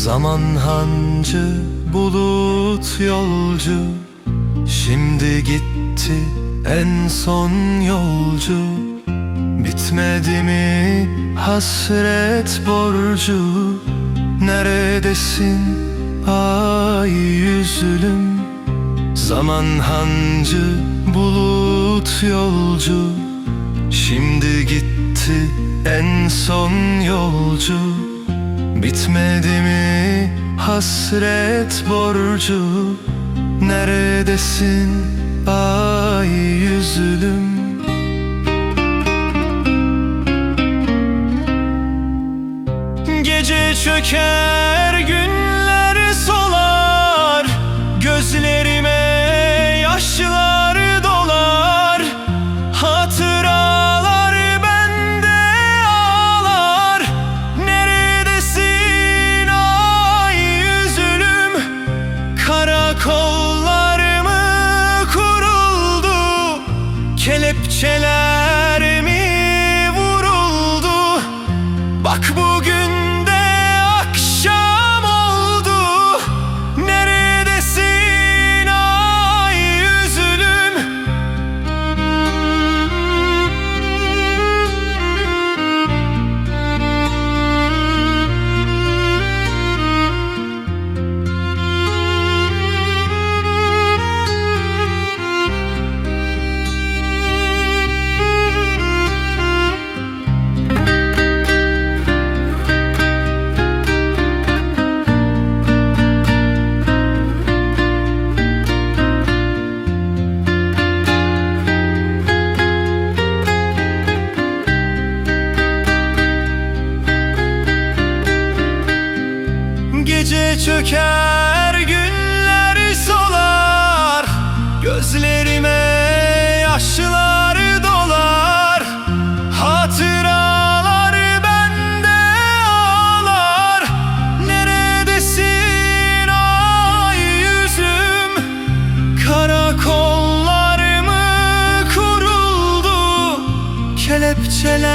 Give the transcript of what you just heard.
Zaman hancı bulut yolcu. Şimdi gitti en son yolcu. Bitmedi mi hasret borcu? Neredesin ay yüzlüm? Zaman hancı bulut yolcu. Şimdi gitti en son yolcu Bitmedi mi hasret borcu? Neredesin? Ay yüzlüm Gece çöker Kelepçeler mi vuruldu? Bak bugün çöker günler solar. Gözlerime yaşlar dolar. Hatıralar bende ağlar. Neredesin ay yüzüm? Karakollar mı kuruldu? Kelepçeler